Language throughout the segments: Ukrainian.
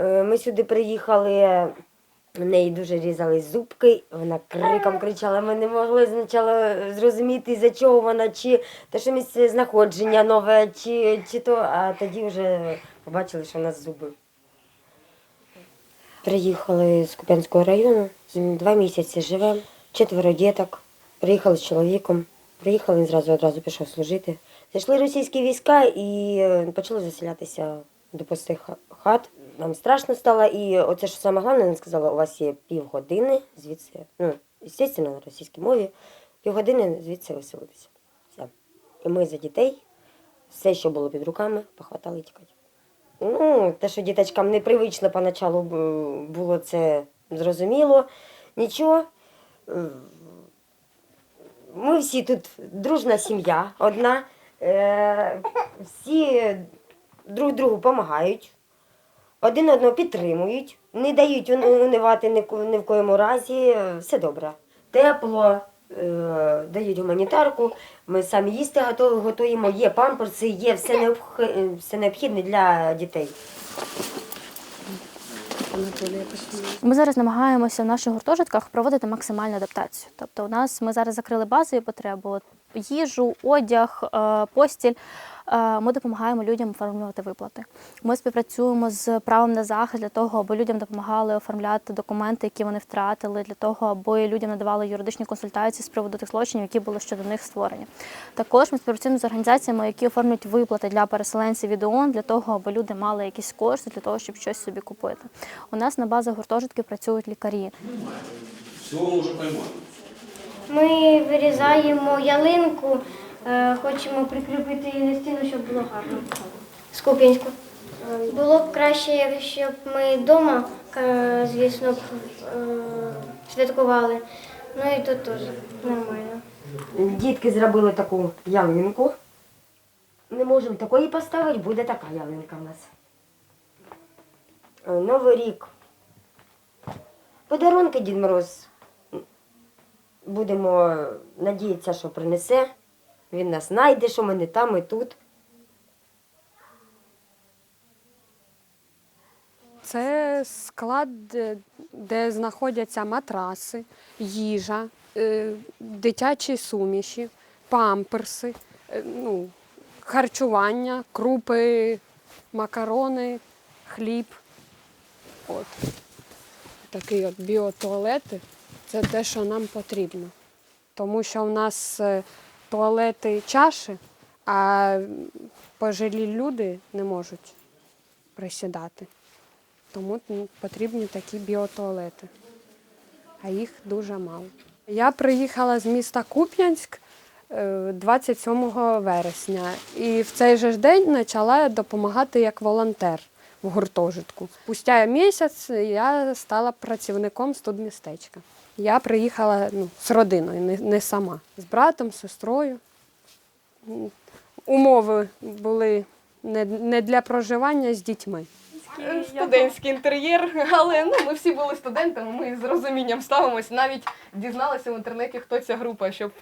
Е, Ми сюди приїхали, в неї дуже різались зубки, вона криком кричала. Ми не могли спочатку зрозуміти, за чого вона, чи те, що місце знаходження нове, чи, чи то, а тоді вже побачили, що в нас зуби. Приїхали з Куп'янського району, два місяці живемо, четверо діток. Приїхали з чоловіком. Приїхали, він зразу одразу пішов служити. Зайшли російські війська і е, почали заселятися до пустих хат. Нам страшно стало, і оце що саме головне, він сказала, у вас є півгодини звідси, ну, звісно, на російській мові, півгодини звідси виселитися. Все. І ми за дітей, все, що було під руками, похватали і тікати. Ну, те, що діточкам непривично поначалу б- було це зрозуміло. Нічого. Е, Ми всі тут дружна сім'я одна. Е, Всі друг другу допомагають, один одного підтримують, не дають унивати ні, в коєму разі. Все добре. Тепло, е, дають гуманітарку, ми самі їсти готу- готуємо, є памперси, є все, необх- все необхідне для дітей. Ми зараз намагаємося в наших гуртожитках проводити максимальну адаптацію. Тобто, у нас ми зараз закрили базові потреби, от їжу, одяг, е, постіль. Е, Ми допомагаємо людям оформлювати виплати. Ми співпрацюємо з правом на захист для того, аби людям допомагали оформляти документи, які вони втратили, для того, аби людям надавали юридичні консультації з приводу тих злочинів, які були щодо них створені. Також ми співпрацюємо з організаціями, які оформлюють виплати для переселенців від ООН, для того, аби люди мали якісь кошти для того, щоб щось собі купити. У нас на базах гуртожитків працюють лікарі. Мы уже поймали. Ми вирізаємо ялинку, е, хочемо прикріпити її на стіну, щоб було гарно. З Куп'янську. Було б краще, якщо б ми вдома, е, звісно, б, е, святкували. Ну і тут теж нормально. Дітки зробили таку ялинку. Не можемо такої поставити, буде така ялинка в нас. Новий рік. Подарунки Дід Мороз. Будемо надіятися, що принесе. Він нас знайде, що ми не там, і тут. Це склад, де- знаходяться матраси, їжа, е, дитячі суміші, памперси, е, ну, харчування, крупи, макарони, хліб. От. Такі от біотуалети це те, що нам потрібно. Тому що в нас е, туалети чаші, а пожилі люди не можуть присідати. Тому потрібні такі біотуалети, а їх дуже мало. Я приїхала з міста Куп'янськ е, 27 вересня і в цей же день почала допомагати як волонтер в гуртожитку. Спустя місяць я стала працівником студмістечка. Я приїхала ну, з родиною, не, не сама, з братом, з сестрою. Умови були не, не для проживання з дітьми. студентський інтер'єр, але ну ми всі були студентами. Ми з розумінням ставимося. Навіть дізналися в інтернеті, хто ця група, щоб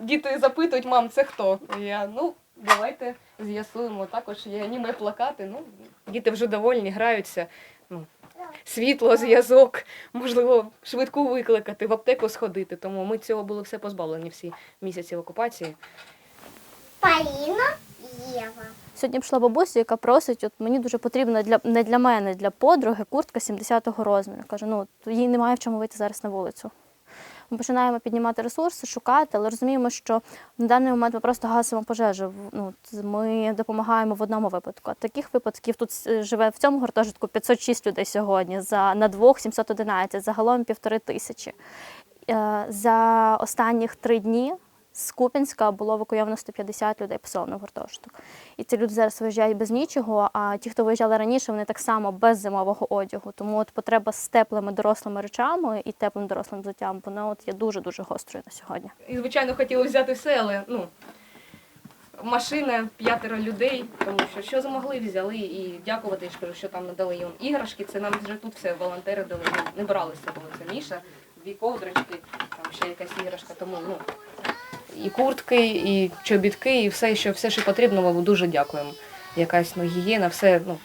діти, запитують, мам, це хто? І Я ну давайте з'ясуємо. Також є аніме плакати. Ну діти вже довольні, граються. Світло, зв'язок, можливо, швидку викликати, в аптеку сходити. Тому ми цього були все позбавлені всі місяці окупації. Поліна, Єва. Сьогодні прийшла бабуся, яка просить, от мені дуже потрібна для не для мене, для подруги куртка 70-го розміру. Каже, ну їй немає в чому вийти зараз на вулицю. Ми починаємо піднімати ресурси, шукати, але розуміємо, що на даний момент ми просто гасимо пожежу. Ну, ми допомагаємо в одному випадку. Таких випадків тут е, живе в цьому гуртожитку 506 людей сьогодні, за, на двох 711, загалом півтори тисячі. Е, За останніх три дні з Куп'янська було евакуйовано 150 людей поселено в гуртожиток. І ці люди зараз виїжджають без нічого, а ті, хто виїжджали раніше, вони так само без зимового одягу. Тому от потреба з теплими дорослими речами і теплим дорослим взуттям, вона от є дуже-дуже гострою на сьогодні. І, звичайно, хотіли взяти все, але ну, машина, п'ятеро людей, тому що що змогли, взяли і дякувати, я ж кажу, що там надали їм іграшки. Це нам вже тут все волонтери дали. Ну, не брали з собою. Це Міша, дві ковдрочки, там ще якась іграшка. Тому ну, і куртки, і чобітки, і все, що все, що потрібно, ми дуже дякуємо. Якась ну, гігієна, все, ну,